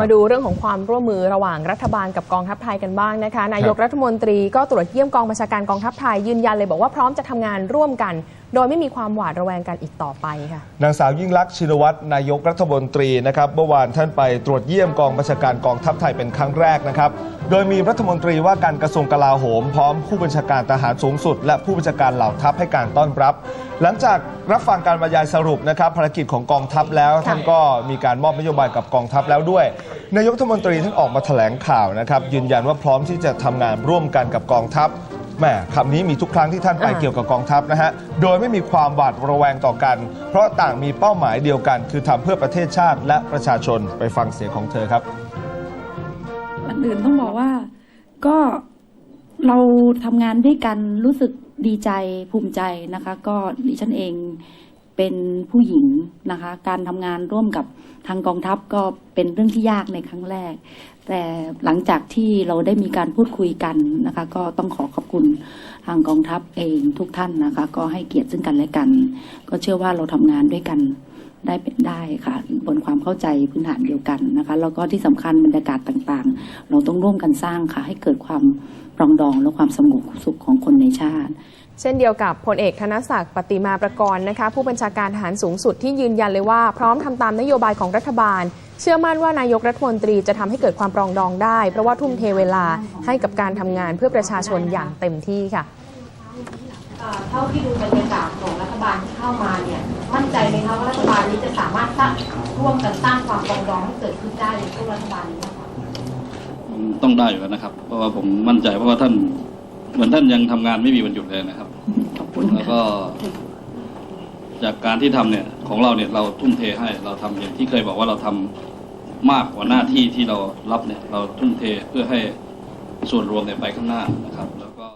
มาดูเรื่องของความร่วมมือระหว่างรัฐบาลกับกองทัพไทยกันบ้างนะคะ นายกรัฐมนตรีก็ตรวจเยี่ยมกองบัญชาการกองทัพไทยยืนยันเลยบอกว่าพร้อมจะทำงานร่วมกัน โดยไม่มีความหวาดระแวงกันอีกต่อไปค่ะ นางสาวยิ่งลักษณ์ชินวัตรนายกรัฐมนตรีนะครับเมื่อวานท่านไปตรวจเยี่ยมกองบัญชาการกองทัพไทยเป็นครั้งแรกนะครับ โดยมีรัฐมนตรีว่าการกระทรวงกลาโหม พร้อมผู้บัญชาการทหารสูงสุด และผู้บัญชาการเหล่าทัพให้การต้อนรับ หลังจากรับฟังการบรรยายสรุปนะครับภารกิจของกองทัพแล้วท่านก็มีการมอบนโยบายกับกองทัพแล้วด้วย นายกรัฐมนตรีท่านออกมาแถลงข่าวนะครับยืนยันว่าพร้อมที่จะทำงานร่วมกันกับกองทัพ แหมคำนี้มีทุกครั้งที่ท่านไปอ่า เกี่ยวกับกองทัพนะฮะ โดยไม่มีความหวาดระแวงต่อกัน เพราะต่างมีเป้าหมายเดียวกัน คือทำเพื่อประเทศชาติและประชาชนไปฟังเสียงของเธอครับ ก่อนอื่นต้องบอกว่าก็เราทำงานด้วยกันรู้สึกดีใจภูมิใจนะคะ ก็ดิฉันเอง เป็นผู้หญิงนะคะ การทำงานร่วมกับทางกองทัพก็เป็นเรื่องที่ยากในครั้งแรก แต่หลังจากที่เราได้มีการพูดคุยกันนะคะ ก็ต้องขอขอบคุณทางกองทัพเองทุกท่านนะคะ ก็ให้เกียรติซึ่งกันและกัน ก็เชื่อว่าเราทำงานด้วยกัน ได้เป็นได้ค่ะบนความเข้าใจพื้นฐานเดียวกันนะคะแล้วก็ที่สำคัญบรรยากาศต่างๆ เราต้องร่วมกันสร้างค่ะ ให้เกิดความปรองดองและความสงบสุขของคนในชาติเช่นเดียวกับพลเอกธนศักดิ์ปฏิมาประกรณ์นะคะผู้บัญชาการทหารสูงสุดที่ยืนยันเลยว่า พร้อมทำตามนโยบายของรัฐบาล เชื่อมั่นว่านายกรัฐมนตรีจะทำให้เกิดความปรองดองได้ เพราะว่าทุ่มเทเวลาให้กับการทำงานเพื่อประชาชนอย่างเต็มที่ค่ะเอ่อเท่าที่ดูบรรยากาศของรัฐบาลที่เข้ามาเนี่ยมั่นใจไหมคะว่ารัฐบาลนี้จะ สามารถสร้างร่วมกันสร้างความปรองดองให้เกิดขึ้นได้ในช่วงรัฐบาลนี้นะคะต้องได้อยู่แล้วนะครับ เพราะว่าผมมั่นใจเพราะว่าท่านเหมือนท่านยังทำงานไม่มีวันหยุดเลยนะครับขอบคุณแล้วค่ะก็ จากการที่ทำเนี่ย ของเราเนี่ยเราทุ่มเทให้เราทำอย่างที่เคยบอกว่าเราทำมากกว่าหน้าที่ที่เรารับเนี่ย เราทุ่มเทเพื่อให้ส่วนรวมเนี่ยไปข้างหน้านะครับ แล้วก็